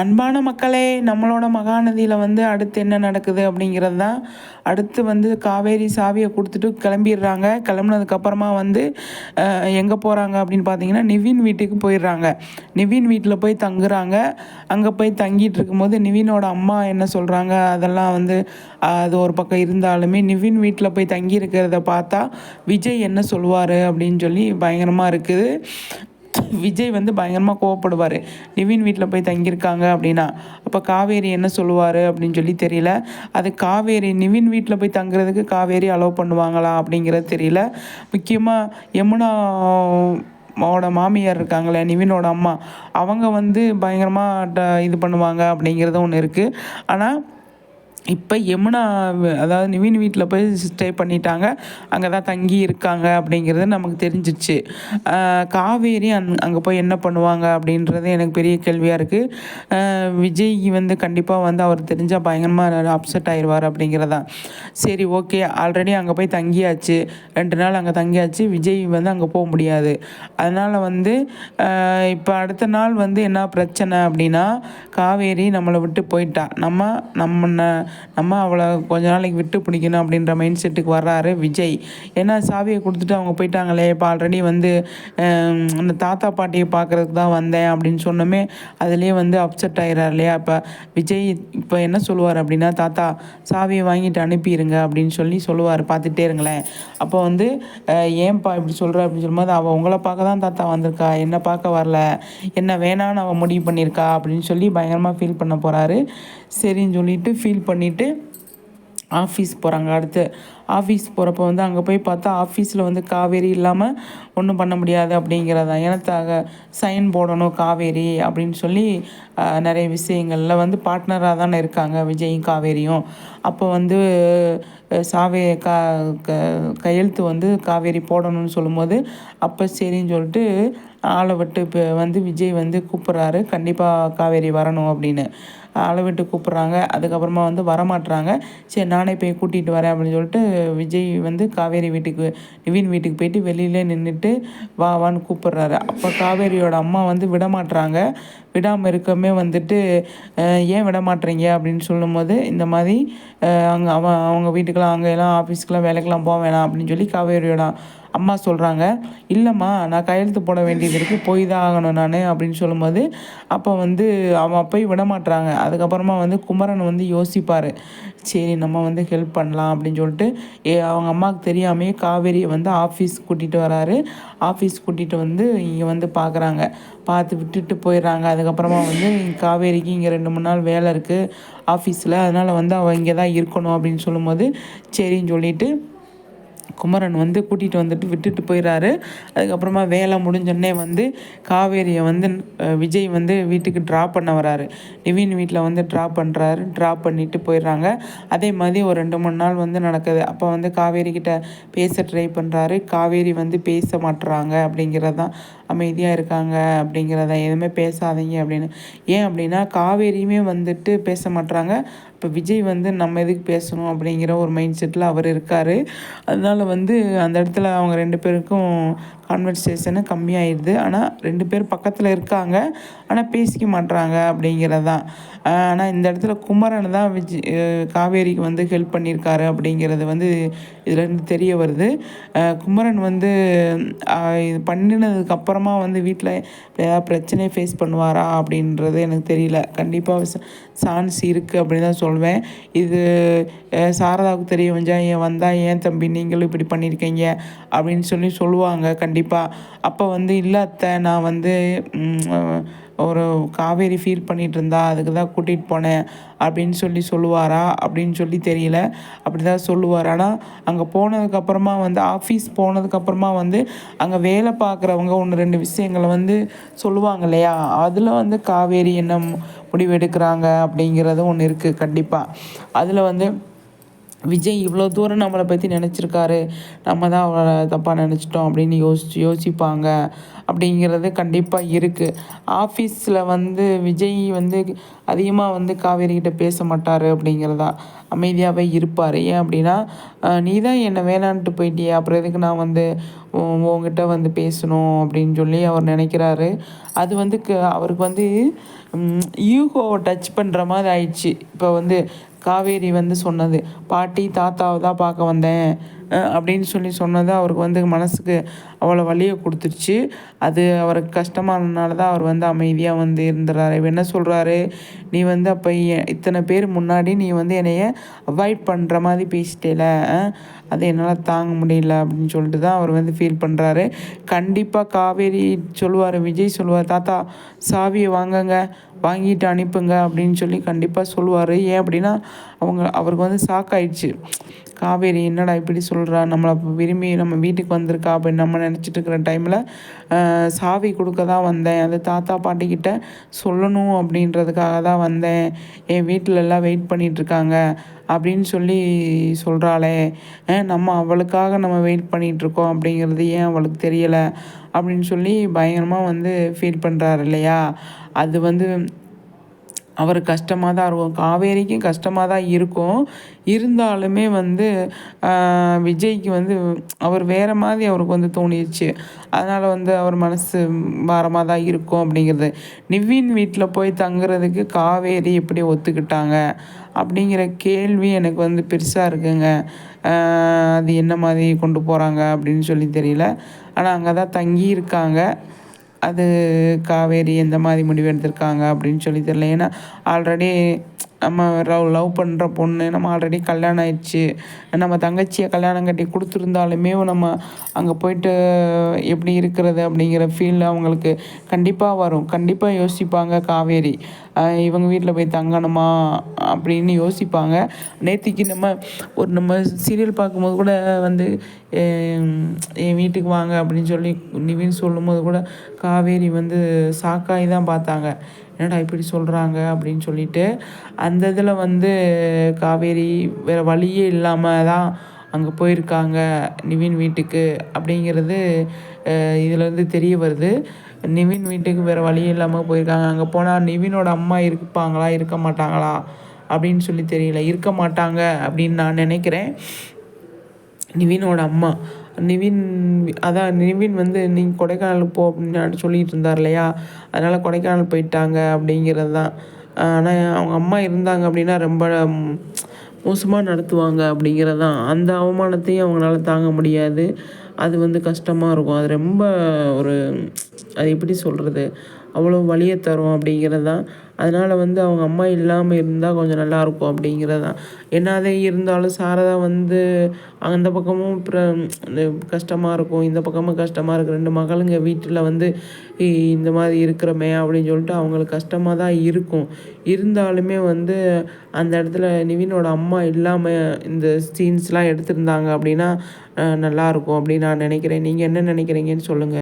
அன்பான மக்களே நம்மளோட மகாநதியில் வந்து அடுத்து என்ன நடக்குது அப்படிங்கிறது தான் அடுத்து வந்து காவேரி சாவியை கொடுத்துட்டு கிளம்பிடுறாங்க. கிளம்புனதுக்கப்புறமா வந்து எங்கே போகிறாங்க அப்படின்னு பார்த்தீங்கன்னா நிவின் வீட்டுக்கு போயிடுறாங்க. நிவின் வீட்டில் போய் தங்குறாங்க. அங்கே போய் தங்கிட்டு இருக்கும்போது நிவினோட அம்மா என்ன சொல்கிறாங்க அதெல்லாம் வந்து அது ஒரு பக்கம் இருந்தாலுமே நிவின் வீட்டில் போய் தங்கி இருக்கிறத பார்த்தா விஜய் என்ன சொல்லுவார் அப்படின்னு சொல்லி பயங்கரமாக இருக்குது. விஜய் வந்து பயங்கரமாக கோவப்படுவார். நிவின் வீட்டில் போய் தங்கியிருக்காங்க அப்படின்னா அப்போ காவேரி என்ன சொல்லுவார் அப்படின்னு சொல்லி தெரியல. அது காவேரி நிவின் வீட்டில் போய் தங்குறதுக்கு காவேரி அலோவ் பண்ணுவாங்களா அப்படிங்கிறது தெரியல. முக்கியமாக யமுனா அவனோட மாமியார் இருக்காங்களே நிவினோட அம்மா அவங்க வந்து பயங்கரமாக இது பண்ணுவாங்க அப்படிங்கிறது ஒன்று இருக்குது ஆனால் இப்போ யமுனா அதாவது நிவின் வீட்டில் போய் ஸ்டே பண்ணிட்டாங்க. அங்கே தான் தங்கி இருக்காங்க அப்படிங்கிறது நமக்கு தெரிஞ்சிச்சு. காவேரி அந் அங்கே போய் என்ன பண்ணுவாங்க அப்படின்றது எனக்கு பெரிய கேள்வியாக இருக்குது விஜய் வந்து கண்டிப்பாக வந்து அவர் தெரிஞ்சால் பயங்கரமாக அப்செட் ஆயிடுவார் அப்படிங்கிறதான் சரி ஓகே ஆல்ரெடி அங்கே போய் தங்கியாச்சு. ரெண்டு நாள் அங்கே தங்கியாச்சு. விஜய் வந்து அங்கே போக முடியாது. அதனால் வந்து இப்போ அடுத்த நாள் வந்து என்ன பிரச்சனை அப்படின்னா காவேரி நம்மளை விட்டு போயிட்டா. நம்ம நம்ம நம்ம அவளை கொஞ்ச நாளைக்கு விட்டு பிடிக்கணும் அப்படின்ற மைண்ட் செட்டுக்கு வர்றாரு விஜய். ஏன்னா சாவியை கொடுத்துட்டு அவங்க போயிட்டாங்களே இப்போ ஆல்ரெடி வந்து அந்த தாத்தா பாட்டியை பார்க்குறதுக்கு தான் வந்தேன் அப்படின்னு சொன்னோமே அதுலேயே வந்து அப்செட் ஆகிறார் இல்லையா? இப்போ விஜய் இப்போ என்ன சொல்லுவார் அப்படின்னா தாத்தா சாவியை வாங்கிட்டு அனுப்பிடுங்க அப்படின்னு சொல்லி சொல்லுவார். பார்த்துட்டே இருங்களேன். அப்போ வந்து ஏன்பா இப்படி சொல்கிற அப்படின்னு சொல்லும்போது அவள் உங்களை பார்க்க தான் தாத்தா வந்திருக்கா. என்னை பார்க்க வரல? என்ன வேணான்னு அவள் முடிவு பண்ணியிருக்கா? அப்படின்னு சொல்லி பயங்கரமாக ஃபீல் பண்ண போகிறாரு சரின்னு சொல்லிட்டு ஃபீல் பண்ணிவிட்டு ஆஃபீஸ் போகிறாங்க அடுத்து ஆஃபீஸ் போகிறப்ப வந்து அங்கே போய் பார்த்தா ஆஃபீஸில் வந்து காவேரி இல்லாமல் ஒன்றும் பண்ண முடியாது அப்படிங்கிறதா. எனத்தாக சைன் போடணும் காவேரி அப்படின்னு சொல்லி நிறைய விஷயங்களில் வந்து பார்ட்னராக தானே இருக்காங்க விஜயும் காவேரியும். அப்போ வந்து சாவே கா க கையெழுத்து வந்து காவேரி போடணும்னு சொல்லும்போது அப்போ சரின்னு சொல்லிட்டு ஆளை விட்டு இப்போ வந்து விஜய் வந்து கூப்பிட்றாரு. கண்டிப்பாக காவேரி வரணும் அப்படின்னு. அளவிட்டு கூப்பிட்றாங்க. அதுக்கப்புறமா வந்து வரமாட்டுறாங்க சரி நானே போய் கூட்டிகிட்டு வரேன் அப்படின்னு சொல்லிட்டு விஜய் வந்து காவேரி வீட்டுக்கு நிவின் வீட்டுக்கு போயிட்டு வெளியிலே நின்றுட்டு வா வான்னு கூப்பிட்றாரு. அப்போ காவேரியோட அம்மா வந்து விடமாட்டுறாங்க விடாமல் இருக்கமே வந்துட்டு ஏன் விட மாட்டேறீங்க அப்படின்னு சொல்லும்போது இந்த மாதிரி அங்கே அவன் அவங்க வீட்டுக்கெலாம் அங்கெல்லாம் ஆஃபீஸ்க்கெலாம் வேலைக்கெலாம் போக வேணாம் அப்படின்னு சொல்லி காவேரியோட அம்மா சொல்கிறாங்க இல்லைம்மா நான் கையெழுத்து போட வேண்டியது இருக்குது போய் தான் ஆகணும் நான் அப்படின்னு சொல்லும்போது அப்போ வந்து அவன் போய் விட மாட்டுறாங்க அதுக்கப்புறமா வந்து குமரன் வந்து யோசிப்பார். சரி நம்ம வந்து ஹெல்ப் பண்ணலாம் அப்படின்னு சொல்லிட்டு ஏ அவங்க அம்மாவுக்கு தெரியாமே காவேரியை வந்து ஆஃபீஸ் கூட்டிகிட்டு வராரு. ஆஃபீஸ் கூட்டிகிட்டு வந்து இங்கே வந்து பார்க்குறாங்க பார்த்து விட்டுட்டு போயிடுறாங்க. அது அதுக்கப்புறமா வந்து காவேரிக்கு இங்கே ரெண்டு மூணு நாள் வேலை இருக்குது ஆஃபீஸில் அதனால் வந்து அவள் இங்கே தான் இருக்கணும் அப்படின்னு சொல்லும்போது சரின்னு சொல்லிவிட்டு குமரன் வந்து கூட்டிகிட்டு வந்துட்டு விட்டுட்டு போயிடுறாரு அதுக்கப்புறமா வேலை முடிஞ்சோடனே வந்து காவேரியை வந்து விஜய் வந்து வீட்டுக்கு ட்ராப் பண்ண வராரு. நிவின் வீட்டில் வந்து ட்ராப் பண்ணுறாரு ட்ராப் பண்ணிவிட்டு போயிடுறாங்க அதே மாதிரி ஒரு ரெண்டு மூணு நாள் வந்து நடக்குது. அப்போ வந்து காவேரி கிட்ட பேச ட்ரை பண்ணுறாரு காவேரி வந்து பேச மாட்டுறாங்க அப்படிங்கிறது தான் அமைதியாக இருக்காங்க அப்படிங்கிறத எதுவுமே பேசாதீங்க அப்படின்னு. ஏன் அப்படின்னா காவேரியுமே வந்துட்டு பேச மாட்டுறாங்க இப்போ விஜய் வந்து நம்ம எதுக்கு பேசணும் அப்படிங்கிற ஒரு மைண்ட் செட்டில் அவர் இருக்கார். அதனால் வந்து அந்த இடத்துல அவங்க ரெண்டு பேருக்கும் கான்வர்சேஷனு கம்மியாயிடுது. ஆனால் ரெண்டு பேர் பக்கத்தில் இருக்காங்க. ஆனால் பேசிக்க மாட்டுறாங்க அப்படிங்கிறது. தான் ஆனால் இந்த இடத்துல குமரன் தான் விஜய் காவேரிக்கு வந்து ஹெல்ப் பண்ணியிருக்காரு அப்படிங்கிறது வந்து இதுலேருந்து தெரிய வருது. குமரன் வந்து இது பண்ணினதுக்கப்புறமா வந்து வீட்டில் ஏதாவது பிரச்சனையை ஃபேஸ் பண்ணுவாரா அப்படின்றது எனக்கு தெரியல. கண்டிப்பாக சான்ஸ் இருக்குது அப்படின்னு தான் சொல்வேன். இது சாரதாவுக்கு தெரிய வந்தால் ஏன் வந்தால் ஏன் தம்பி? நீங்களும் இப்படி பண்ணியிருக்கீங்க அப்படின்னு சொல்லி சொல்லுவாங்க. கண்டிப்பாக கண்டிப்பாக அப்போ வந்து இல்லை அத்தை நான் வந்து ஒரு காவேரி ஃபீல் பண்ணிகிட்டு இருந்தா அதுக்கு தான் கூட்டிகிட்டு போனேன் அப்படின்னு சொல்லி சொல்லுவாரா அப்படின்னு சொல்லி தெரியல. அப்படி தான் சொல்லுவார். ஆனால் அங்கே போனதுக்கப்புறமா வந்து ஆஃபீஸ் போனதுக்கப்புறமா வந்து அங்கே வேலை பார்க்குறவங்க ஒன்று ரெண்டு விஷயங்களை வந்து சொல்லுவாங்க இல்லையா? அதில் வந்து காவேரி என்ன முடிவு எடுக்கிறாங்க அப்படிங்கிறது ஒன்று இருக்குது கண்டிப்பாக அதில் வந்து விஜய் இவ்வளோ தூரம் நம்மளை பற்றி நினச்சிருக்காரு. நம்ம தான் அவளை தப்பாக நினச்சிட்டோம் அப்படின்னு யோசிச்சு யோசிப்பாங்க அப்படிங்கிறது கண்டிப்பாக இருக்குது ஆஃபீஸில் வந்து விஜய் வந்து அதிகமாக வந்து காவேரிக்கிட்ட பேச மாட்டார் அப்படிங்கிறதா அமைதியாகவே இருப்பார். ஏன் அப்படின்னா நீ தான் என்னை வேணான்ட்டு போயிட்டியே அப்புறம் எதுக்கு நான் வந்து உங்ககிட்ட வந்து பேசணும் அப்படின்னு சொல்லி அவர் நினைக்கிறாரு. அது வந்து க அவருக்கு வந்து யூகோவை டச் பண்ணுற மாதிரி ஆயிடுச்சு. இப்போ வந்து காவேரி வந்து சொன்னது பாட்டி தாத்தாவை தான் பார்க்க வந்தேன். அப்படின்னு சொல்லி சொன்னது அவருக்கு வந்து மனசுக்கு அவ்வளோ வலியை கொடுத்துருச்சு. அது அவருக்கு கஷ்டமானதுனால தான் அவர் வந்து அமைதியாக வந்து இருந்துறாரு. என்ன சொல்கிறாரு நீ வந்து அப்போ இத்தனை பேர் முன்னாடி நீ வந்து என்னைய அவாய்ட் பண்ணுற மாதிரி பேசிட்டேல அது என்னால் தாங்க முடியல அப்படின்னு சொல்லிட்டு தான் அவர் வந்து ஃபீல் பண்ணுறாரு கண்டிப்பாக காவேரி சொல்லுவார் விஜய் சொல்லுவார் தாத்தா சாவியை வாங்குங்க வாங்கிட்டு அனுப்புங்க அப்படின்னு சொல்லி கண்டிப்பாக சொல்லுவார். ஏன் அப்படின்னா அவங்க அவருக்கு வந்து ஆயிடுச்சு. காவேரி என்னடா இப்படி சொல்கிறா நம்மளை விரும்பி நம்ம வீட்டுக்கு வந்திருக்கா? அப்படின்னு நம்ம நினச்சிட்டு இருக்கிற டைமில் சாவி கொடுக்க தான் வந்தேன். அது தாத்தா பாட்டிக்கிட்ட சொல்லணும் அப்படின்றதுக்காக தான் வந்தேன். என் வீட்டிலெல்லாம் வெயிட் பண்ணிகிட்ருக்காங்க அப்படின்னு சொல்லி சொல்கிறாளே நம்ம அவளுக்காக நம்ம வெயிட் பண்ணிகிட்ருக்கோம் அப்படிங்கிறது ஏன் அவளுக்கு தெரியலை? அப்படின்னு சொல்லி பயங்கரமாக வந்து ஃபீல் பண்ணுறாரு இல்லையா? அது வந்து அவர் கஷ்டமாக தான் இருக்கும். காவேரிக்கும் கஷ்டமாக தான் இருக்கும். இருந்தாலுமே வந்து விஜய்க்கு வந்து அவர் வேறு மாதிரி அவருக்கு வந்து தோணிடுச்சு அதனால் வந்து அவர் மனசு பாரமாக தான் இருக்கும் அப்படிங்கிறது. நிவின் வீட்டில் போய் தங்குறதுக்கு காவேரி எப்படி ஒத்துக்கிட்டாங்க? அப்படிங்கிற கேள்வி எனக்கு வந்து பெருசாக இருக்குங்க. அது என்ன மாதிரி கொண்டு போகிறாங்க அப்படின்னு சொல்லி தெரியல. ஆனால் அங்கே தான் தங்கியிருக்காங்க. அது காவேரி எந்த மாதிரி முடிவு எடுத்திருக்காங்க அப்படின்னு சொல்லி தெரியல. ஏன்னா ஆல்ரெடி நம்ம லவ் லவ் பண்ணுற பொண்ணு நம்ம ஆல்ரெடி கல்யாணம் ஆயிடுச்சு. நம்ம தங்கச்சியை கல்யாணம் கட்டி கொடுத்துருந்தாலுமே நம்ம அங்கே போயிட்டு எப்படி இருக்கிறது அப்படிங்கிற ஃபீல் அவங்களுக்கு கண்டிப்பாக வரும். கண்டிப்பாக யோசிப்பாங்க காவேரி. இவங்க வீட்டில் போய் தங்கணுமா அப்படின்னு யோசிப்பாங்க. நேற்றுக்கு நம்ம ஒரு நம்ம சீரியல் பார்க்கும்போது கூட வந்து என் வீட்டுக்கு வாங்க அப்படின்னு சொல்லி நிவின் சொல்லும்போது கூட காவேரி வந்து சாக்காய் தான் பார்த்தாங்க. என்னடா இப்படி சொல்கிறாங்க அப்படின்னு சொல்லிட்டு அந்த இதில் வந்து காவேரி வேறு வழியே இல்லாமல் தான் அங்கே போயிருக்காங்க நிவின் வீட்டுக்கு அப்படிங்கிறது இதுலேருந்து தெரிய வருது. நிவின் வீட்டுக்கு வேறு வழி இல்லாமல் போயிருக்காங்க. அங்கே போனால் நிவினோட அம்மா இருப்பாங்களா இருக்க மாட்டாங்களா அப்படின்னு சொல்லி தெரியல. இருக்க மாட்டாங்க அப்படின்னு நான் நினைக்கிறேன். நிவினோட அம்மா. நிவின் அதான் நிவின் வந்து நீங்கள் கொடைக்கானல் போ அப்படின்னு சொல்லிகிட்டு இருந்தார் இல்லையா? அதனால் கொடைக்கானல் போயிட்டாங்க அப்படிங்கிறது தான். ஆனால் அவங்க அம்மா இருந்தாங்க அப்படின்னா ரொம்ப மோசமாக நடத்துவாங்க அப்படிங்கிறது? தான் அந்த அவமானத்தையும் அவங்களால தாங்க முடியாது. அது வந்து கஷ்டமாக இருக்கும். அது ரொம்ப ஒரு அது எப்படி சொல்கிறது அவ்வளோ வலியை தரும் அப்படிங்கிறது தான் அதனால் வந்து அவங்க அம்மா இல்லாமல் இருந்தால் கொஞ்சம் நல்லாயிருக்கும் அப்படிங்கிறது தான் என்னதே இருந்தாலும் சாரதா வந்து அந்த பக்கமும் அப்புறம் கஷ்டமாக இருக்கும். இந்த பக்கமும் கஷ்டமாக இருக்குது ரெண்டு மகளுங்க வீட்டில் வந்து இந்த மாதிரி இருக்கிறோமே அப்படின்னு சொல்லிட்டு அவங்களுக்கு கஷ்டமாக தான் இருக்கும். இருந்தாலுமே வந்து அந்த இடத்துல நிவினோட அம்மா இல்லாமல் இந்த சீன்ஸ்லாம் எடுத்திருந்தாங்க அப்படின்னா நல்லாயிருக்கும் அப்படின்னு நான் நினைக்கிறேன். நீங்கள் என்ன நினைக்கிறீங்கன்னு சொல்லுங்கள்